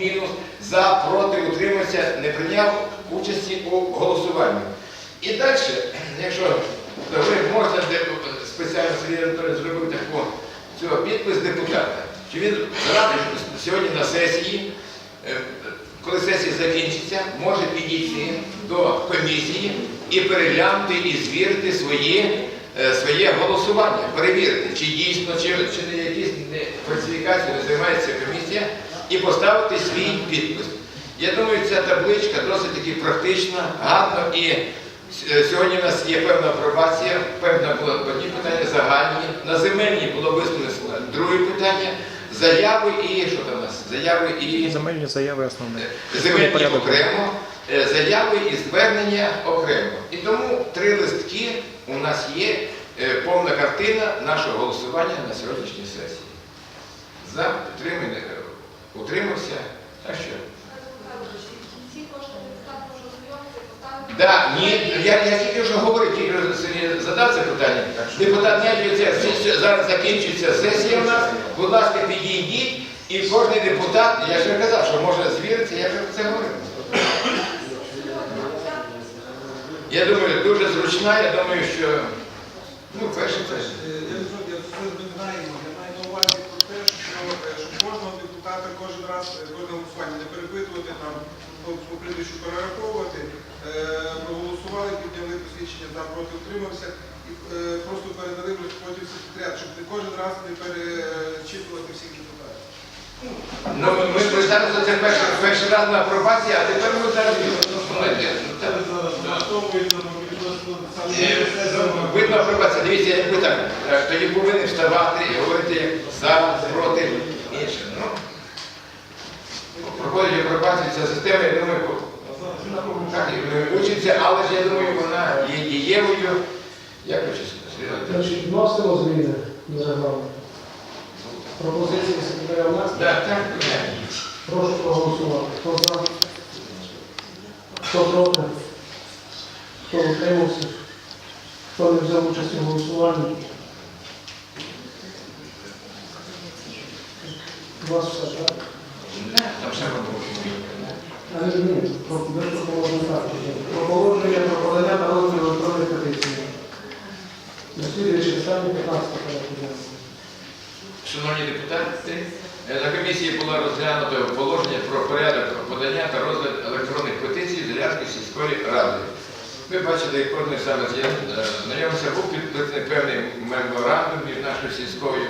мінус, за, проти, утримався, не прийняв участі у голосуванні. І далі, якщо ви можна спеціально зробив таку цього підпис депутата, що він радий що сьогодні на сесії, е, коли сесія закінчиться, може підійти до комісії і переглянути і звірити свої, е, своє голосування, перевірити, чи дійсно, чи, чи не якісь не займається комісія, і поставити свій підпис. Я думаю, ця табличка досить таки практична, гарна і е, сьогодні у нас є певна апробація, певна була одні питання загальні. На земельні було висунено друге питання. Заяви і що там у нас? Заяви і Земельні заяви основні. земельні окремо, е, заяви і звернення окремо. І тому три листки у нас є е, повна картина нашого голосування на сьогоднішній сесії. За підтримання, е, утримався. Так що? Да, ні, я, я тільки вже говорив, тільки вже задав це питання. Депутат Нядівця, зараз закінчується сесія у нас. Будь ласка, підійдіть, і кожен депутат, я ж казав, що може звіритися, я вже про це говорив. Я думаю, дуже зручна, я думаю, що ну, перше це ж. Е, Я не знаю, я це ми знаємо. Я маю на увазі про те, що, е, що кожного депутата кожен раз кожне голосування не перепитувати там по, прізвищу перераховувати, е, проголосували, підняли посвідчення за проти утримався і е, просто передали потім секретаріат, щоб не кожен раз не перечитувати всіх депутатів. Ну, ми, ми зараз це перший, раз на апробації, а тепер ми зараз. Ну, це- Е, Видно апробація, дивіться, якби так, е, тоді повинні вставати і говорити як за, проти. Ну, проходить апробацію ця система, я думаю, так, вчимося, але ж я думаю, вона є дієвою. Як ви? Значить, вносимо зміни до регламенту. Пропозиції секретаря у нас. Так, так, так. Прошу проголосувати. Хто за? Хто проти? Хто утримався? Хто не взяв участь у голосуванні? У вас все, так? Там ще ні, ні, про подання та розгляд електронних петицій. Наслідуючи питання 15. Шановні депутати, е, на комісії було розглянуто положення про порядок подання та розгляд електронних петицій Зарядської сільської ради. Ви бачили, як кожен саме знайомився, був підписаний певний меморандум між нашою сільською,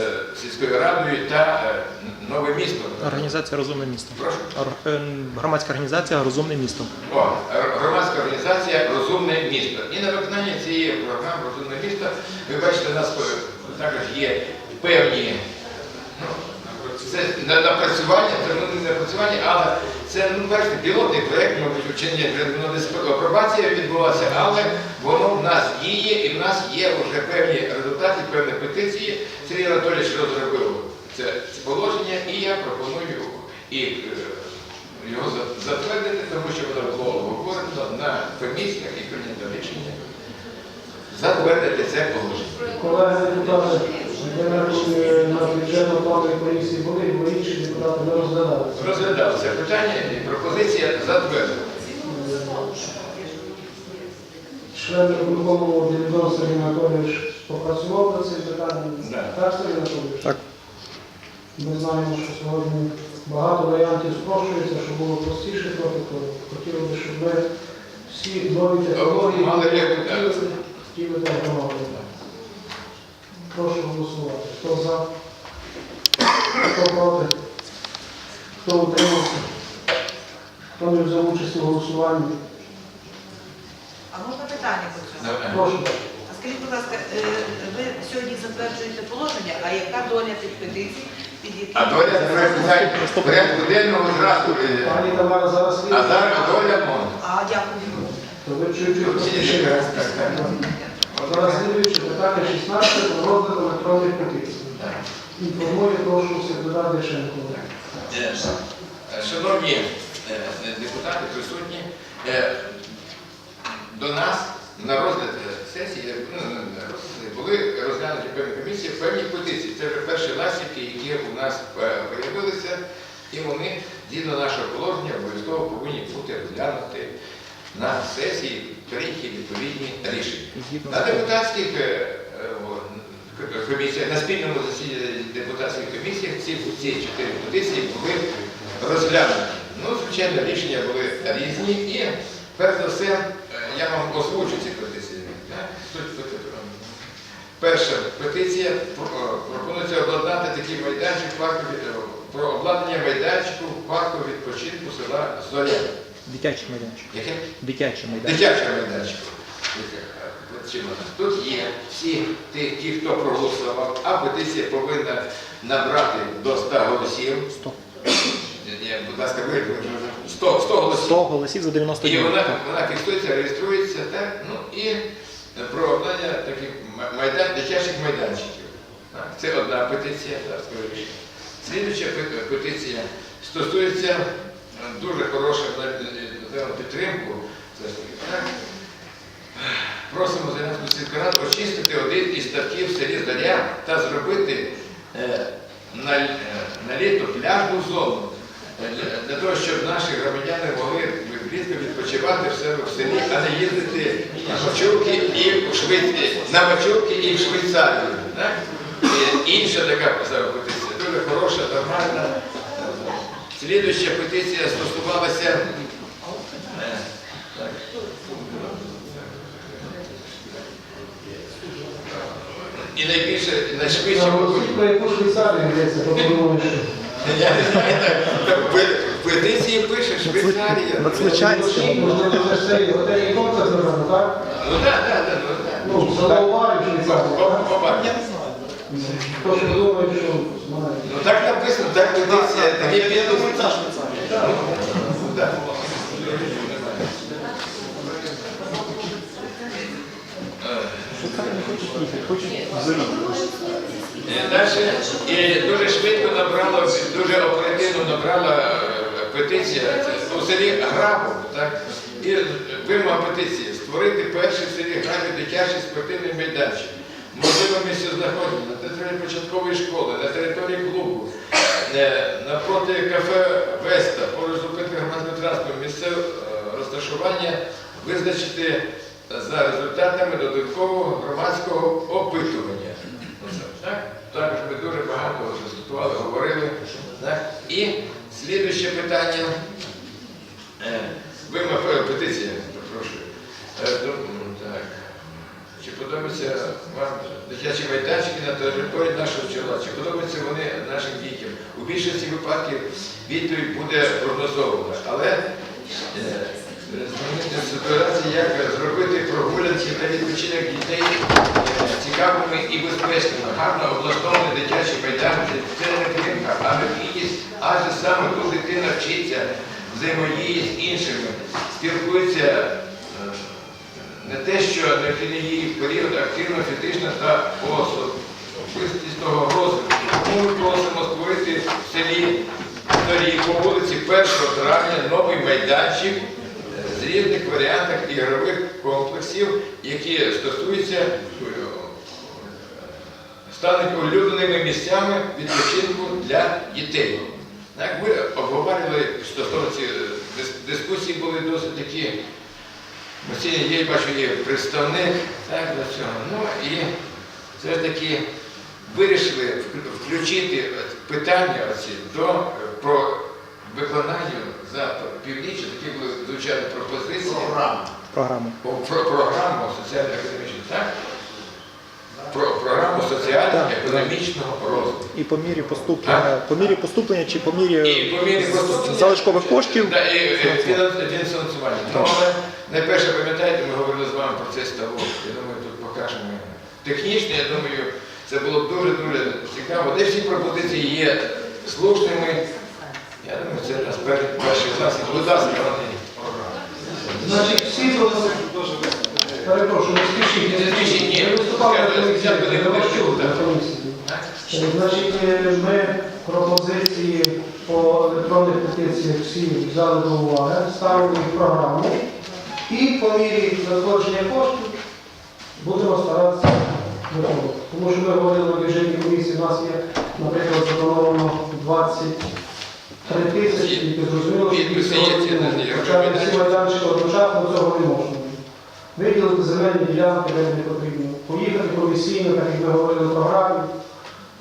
е, сільською радою та е, новим містом. Організація Розумне місто. Прошу. Ор- е, Громадська організація Розумне місто. О, громадська організація Розумне місто. І на виконання цієї програми Розумне місто, ви бачите, у нас також є певні ну, це на- напрацювання, ну, не напрацювання, але це ну, бачите, пілотний проєкт, мабуть, вчення ну, апробація відбулася, але воно в нас діє і в нас є вже певні результати, певні петиції. Сергій Анатолійович розробив це, це положення, і я пропоную і е, його затвердити, тому що воно було обговорено на комісіях і прийнято рішення затвердити це положення. Колеги депутати, ви на на бюджетно-плановій комісії були, бо інші депутати не розглядали. Розглядав це питання і пропозиція затвердити. Член виконкому Ділідон Сергій Анатолійович попрацював над цим питанням. Так, Сергій Анатолійович? Так. Ми знаємо, що сьогодні багато варіантів спрощується, щоб було простіше трохи, то хотіли би, щоб ми всі нові технології Мали хотіли, як, так. хотіли так громади. Прошу голосувати. Хто за? Хто проти? Хто утримався? Хто не взяв участь у голосуванні? А можна питання по цьому? Прошу. А скажіть, будь ласка, е, ви сьогодні затверджуєте положення, а яка доля тих петицій, під які... А доля питань порядку денного зразу. е, Пані Тамара зараз А зараз доля мон. А, дякую. То ви чуть-чуть слідуюче питання 16 про розгляд електронних петицій. Інформує, прошу секретар Дешенко. Е, Шановні е, депутати, присутні, е, до нас на розгляд сесії ну, були розглянуті певні комісії, певні петиції. Це вже перші ластівки, які у нас з'явилися І вони, згідно нашого положення, обов'язково повинні бути розглянуті на сесії, прийняті відповідні рішення. На депутатських е, комісіях, на спільному засіданні депутатських комісіях ці, ці чотири петиції були розглянуті. Ну, звичайно, рішення були різні і, перш за все, е, я вам озвучу ці петиції. Перша петиція пропонується обладнати такий майданчик парку е, про обладнання майданчику парку відпочинку села Зоря. Дитячий майданчик. Яке? Дитячий майданчик. Чим вона? Тут є всі ті, хто проголосував, а петиція повинна набрати до 100 голосів. 100. Ні, Будь ласка, ви 100, 100 голосів. 100 голосів за 90 І вона, Так. вона фіксується, реєструється, так? Ну і про обладнання таких ма- майдан, дитячих майданчиків. Так, Це одна петиція, скажу. Слідуюча петиція стосується дуже на підтримку. Просимо Зеленську сільську раду очистити один із ставків в селі Заря та зробити е, на, е, на літо пляжну зону. е, Для, того, щоб наші громадяни могли влітку відпочивати в себе в селі, а не їздити на Мачурки і в Мачурки і в Швейцарію. Так? Інша така петиція, дуже хороша, нормальна. Слідуюча петиція стосувалася. е. І найбільше, найшвидше. Про яку Швейцарію йдеться, то подумаю, що. Я не знаю, так, так, в петиції пише Швейцарія. Можливо, це ж цей готельний комплекс зробимо, так? Ну так, так, так. ну, так. Ну, Побачимо. Хтось подумає, що знає. Ну так написано, так петиція, такі підписи. Далі і дуже швидко набрала, дуже оперативно набрала е, петиція у селі Грабов, так? І вимога петиції створити перший в селі Грабів дитячий спортивний майданчик. Можливо, місце знаходження на території початкової школи, на території клубу, е, напроти кафе Веста, поруч зупинки громадського транспорту, місце е, розташування визначити за результатами додаткового громадського опитування. Так? Також ми дуже багато дискутували, говорили. І слідуюче питання. Е, Вима е, петиція, прошу. Чи подобаються вам дитячі майданчики на території нашого села? Чи подобаються вони нашим дітям? У більшості випадків відповідь буде прогнозована. Але е, змінити ситуацію, як зробити прогулянки та відпочинок дітей е, цікавими і безпечними, гарно облаштовані дитячі майданчики. Це не підтримка, а необхідність, адже саме тут дитина вчиться взаємодії з іншими, спілкується. Те, що необхідний її період активного фізичного та особистісного розвитку. Ми просимо створити в селі Зорі по вулиці 1 травня новий майданчик з різних варіантах ігрових комплексів, які стосуються е, стануть улюбленими місцями відпочинку для дітей. Так, ми обговорювали стосовно дискусії були досить такі. Оці, я бачу, є представник так, до цього. Ну і все ж таки вирішили включити питання оці до е, про виконання за півріччя, такі були звичайно пропозиції. Програму. Про, про програму соціально-економічну, так? Про програму соціально-економічного розвитку. І по мірі поступлення, по мірі поступлення чи по мірі І по мірі залишкових коштів. Да, і, і фінансування. Найперше пам'ятаєте, ми говорили з вами про цей ставок. Я думаю, тут покажемо. Технічно, я думаю, це було б дуже-дуже цікаво. Де всі пропозиції є слушними. Я думаю, це наш перший клас. Будь ласка. Значить, всі пропозиції. Перепрошую, не спішіть. Не спішіть, ні. Ви виступали на комісії, не я на комісії. Значить, е, ми пропозиції по електронних петиціях всі взяли до уваги, ставили їх в програму. І по мірі надходження коштів будемо старатися виконувати. Тому що ми говорили на бюджетній комісії, у нас є, наприклад, заплановано 20 три тисячі, і зрозуміло, що не Хоча всі майданчики одночасно цього не можна. Виділити земельні ділянки, де не потрібно. Поїхати комісійно, так як ми говорили в програмі,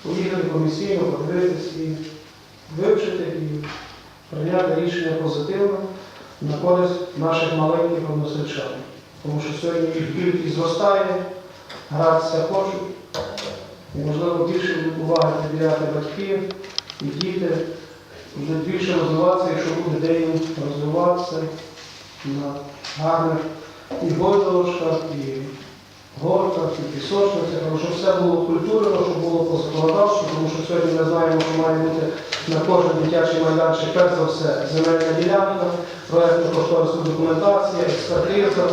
поїхати комісійно, подивитись і вивчити і прийняти рішення позитивно на користь наших маленьких односельчан. Тому що сьогодні їх кількість зростає, гратися хочуть. І, можливо, більше уваги приділяти батьки і діти, будуть більше розвиватися, якщо буде де розвиватися на гарних і гойдалушках, і горках, і пісочницях, тому що все було культурно, щоб було по тому що сьогодні ми знаємо, що має бути на кожен дитячий майданчик, перш за все, земельна ділянка, проєктно-кошторисна документація, експертиза.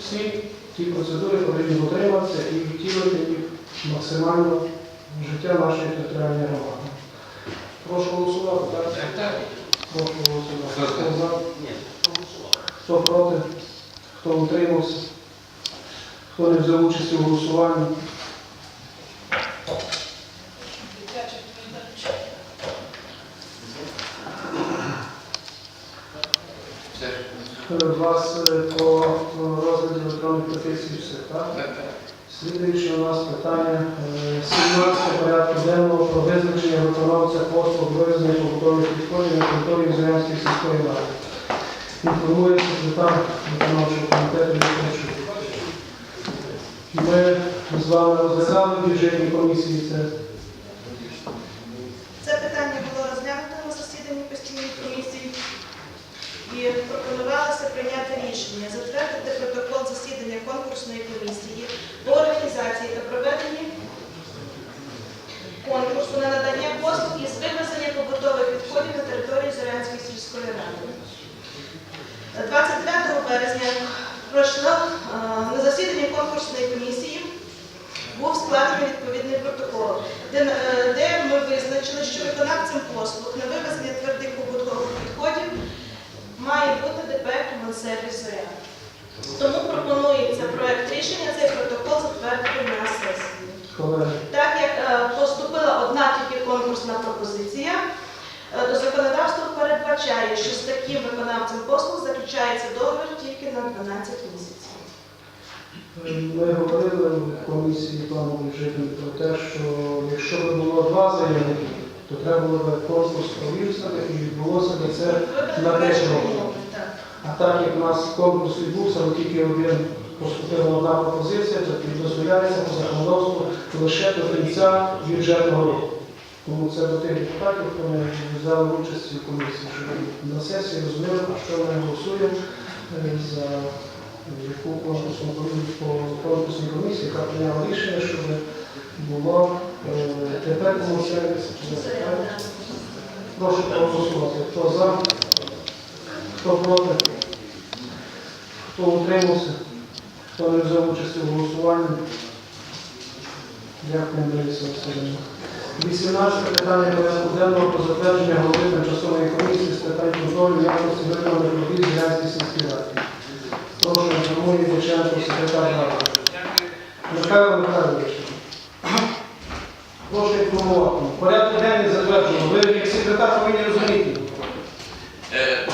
Всі ті процедури повинні дотриматися і втілити їх максимально в життя нашої територіальної громади. Прошу голосувати, так? Прошу голосувати. Хто за? Хто проти? Хто утримався? Хто не взяв участі у голосуванні? Все. Е, У вас е, по розгляду електронних петицій все, так? Так, так. Слідуюче у нас питання е, 17 порядку денного про визначення виконавця послуг вивезення побутових відходів на території Зеленської сільської ради. Інформує секретар виконавчого комітету Вікторчук. Ми з вами розглядали в бюджетній комісії. Це питання було розглянуто на засіданні постійної комісії і пропонувалося прийняти рішення затвердити протокол засідання конкурсної комісії по організації та проведенні конкурсу на надання послуг із вивезення побутових відходів на території Зорянської сільської ради. 29 березня пройшло е, на засіданні конкурсної комісії був складений відповідний протокол, е, де ми визначили, що виконавцем послуг на вивезення твердих побутових відходів має бути ДП «Комунсервіс Зоря». Тому пропонується проект рішення цей протокол затвердити на сесії. Так як е, поступила одна тільки конкурсна пропозиція, е, то законодавство передбачає, що з таким виконавцем послуг заключається договір тільки на 12 місяців. Ми говорили в комісії плану бюджетній про те, що якщо б було два заявники, то треба було б конкурс провівся і відбулося б це на 5 кращого років. А так як у нас конкурс відбувся, але тільки один поступила одна пропозиція, то дозволяється по законодавству лише до кінця бюджетного року. Тому це до тих депутатів, хто не взяли участь у комісії, щоб на сесії розуміли, що ми голосуємо е, за яку конкурсну комісію яка прийняла рішення, щоб було тепер сервіс. Прошу проголосувати. Хто за? Хто проти? Хто утримався? Хто не взяв участь у голосуванні? Дякую, Лариса Васильівна. 18 питання порядку денного про затвердження голови тимчасової комісії з питань контролю якості виконаних робіт Янської сільської ради. Прошу, інформує Боченко, секретар ради. Михайло Михайлович. Прошу інформувати. Порядок денний затверджено. Ви як секретар повинні розуміти. Е,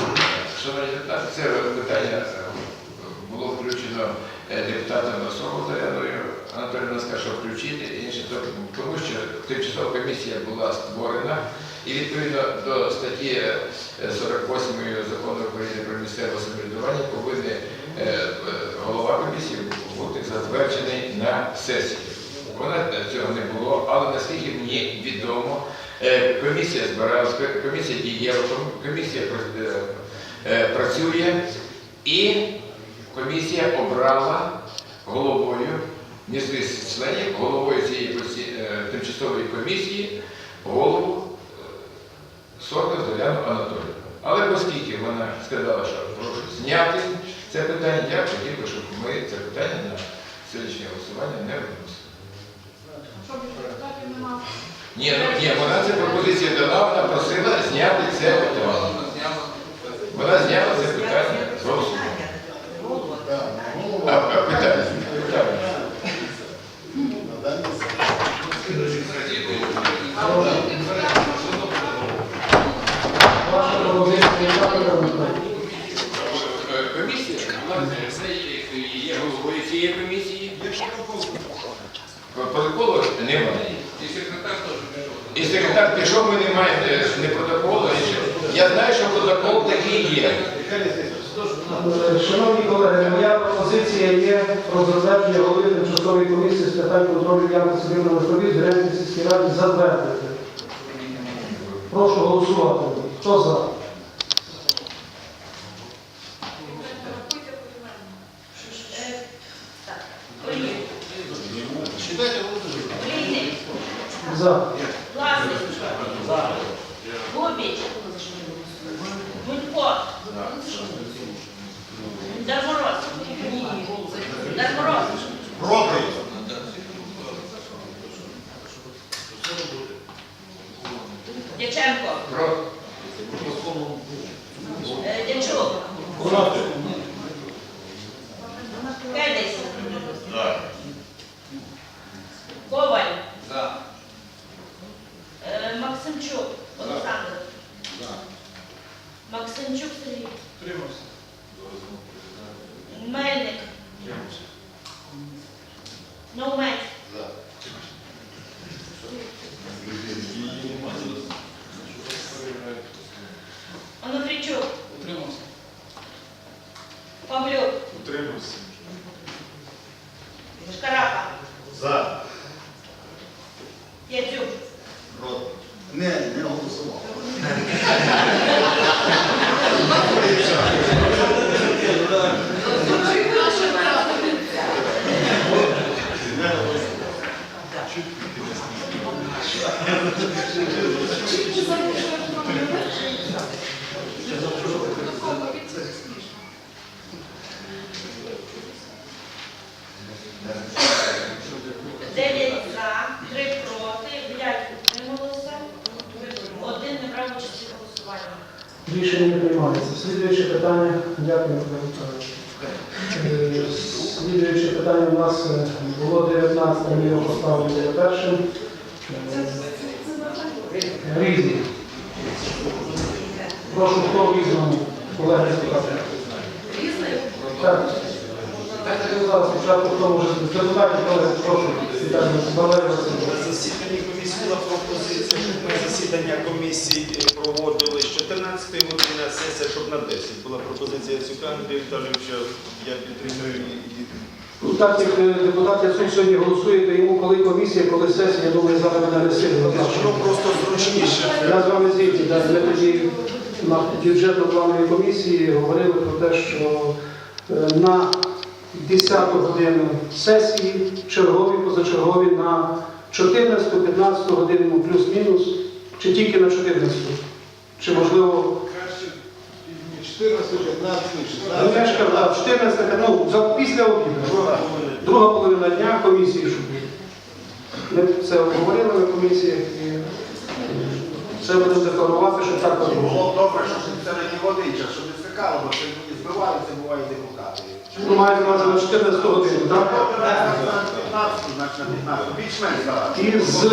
Шановні депутати, це питання е, було включено е, депутатом Носову Заряною. Анатолій сказав, що включити, інше то- тому що тимчасова комісія була створена і відповідно до статті е, 48 закону України про місцеве самоврядування повинен голова комісії бути затверджений на сесії. Цього не було, але наскільки мені відомо, е, комісія збиралась, комісія дієва, комісія е, працює і комісія обрала головою міських членів, головою цієї е, тимчасової комісії голову Сорка Зоряну Анатолію. Але оскільки вона сказала, що прошу зняти це питання, я хотів би, щоб ми це питання на сьогоднішнє голосування не виносили. Ні, ні, вона це пропозиція дала, вона просила зняти це питання. Вона зняла це питання зовсім. А, а питання, питання. Комісія, вона є головою цієї комісії. Протоколу немає. І секретар теж пішов. І секретар пішов, ми не маємо е, не протоколу, нічого. Я знаю, що протокол такий є. Шановні колеги, моя пропозиція є про затвердження голови тимчасової комісії з питань контролю якості цивільного робіт Зеленській сільській раді затвердити. Прошу голосувати. Хто за? Е, Так, Олій. Олійник. За. Власник. Губіч. Гунько. Дармороз. Дармороз. Проти. Дяченко. Про- Е, Дячук. Кедись. Максимчук Сергій. Тримався. Мельник. Наумець. Онуфрійчук. Утримався. Павлюк. Утримався. Шкарапа. За. Яцюк. Не, не голосував. Дев'ять за, три проти, п'ять утрималося, один не брав в. Рішення не приймається. Слідуюче питання. Дякую, Е, Слідуюче питання у нас е, було 19, ми його поставили першим. Різні. Прошу, хто в різному? Колеги депутати. Різний? На засіданні комісії була пропозиція, щоб ми засідання комісії проводили з 14 години, а сесія, щоб на 10. Була пропозиція Цюка Андрія Віталійовича, я підтримую як е, депутат Яцук сьогодні голосує, то йому коли комісія, коли сесія, я думаю, зараз мене не сильно воно просто зручніше. Я з вами да. Ми тоді на бюджетно-плановій комісії говорили про те, що е, на 10 годину сесії, чергові, позачергові на 14-15 годину плюс-мінус, чи тільки на 14? Чи можливо 14, 15, Ну, я ж казав, 14, ну, за, після обіду. Друга половина дня комісії, щоб. Ми це обговорили на комісіях і все це будемо декларувати, що так буде. було. Б добре, що це не водича, що не стикало, бо це мені буває бувають Ну, маєте на увазі на 14 годину, так? 15, значить на 15, більш-менш зараз. І з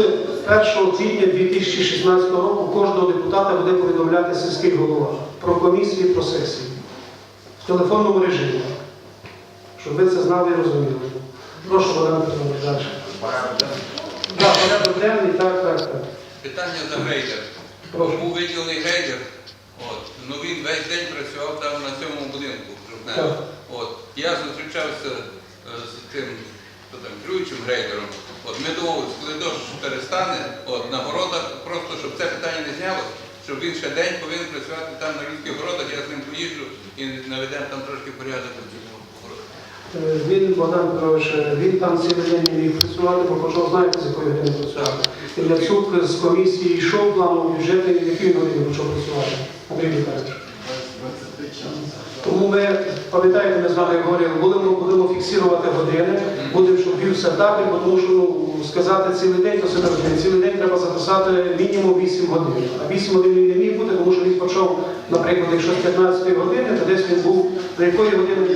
1 квітня 2016 року кожного депутата буде повідомляти сільський голова про комісії, про сесії. В телефонному режимі. Щоб ви це знали і розуміли. Прошу, Валерій Петрович, далі. Так, порядок денний, так, так, так. Питання за грейдер. Прошу. Виділений грейдер. От. Ну він весь день працював там на цьому будинку. От. Я зустрічався е, з тим хто там, керуючим грейдером. От. Ми домовилися, коли дощ перестане, от, на городах, просто щоб це питання не знялося, щоб він ще день повинен працювати там на людських городах, я з ним поїжджу і наведемо там трошки порядок у цьому городі. Е, Він, Богдан Петрович, е, він там цілий день міг працювати, бо почав, знаєте, з якої години працювати. І Яцук з комісії йшов планом бюджету, і в якій годині почав працювати. Андрій Віталійович. Тому ми, пам'ятаєте, ми з вами говорили, будемо, будемо фіксувати години, будемо, щоб вів все бо тому що ну, сказати цілий день, то себе розуміє. Цілий день треба записати мінімум 8 годин. А 8 годин він не міг бути, тому що він почав, наприклад, якщо з 15 години, то десь він був, до якої години?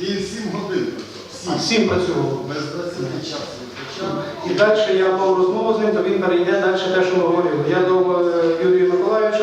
Він 7 годин. 7 працював. Без 20. І далі я мав розмову з ним, то він перейде далі те, що ми говорили. Я до Юрію Юрія Миколаївича.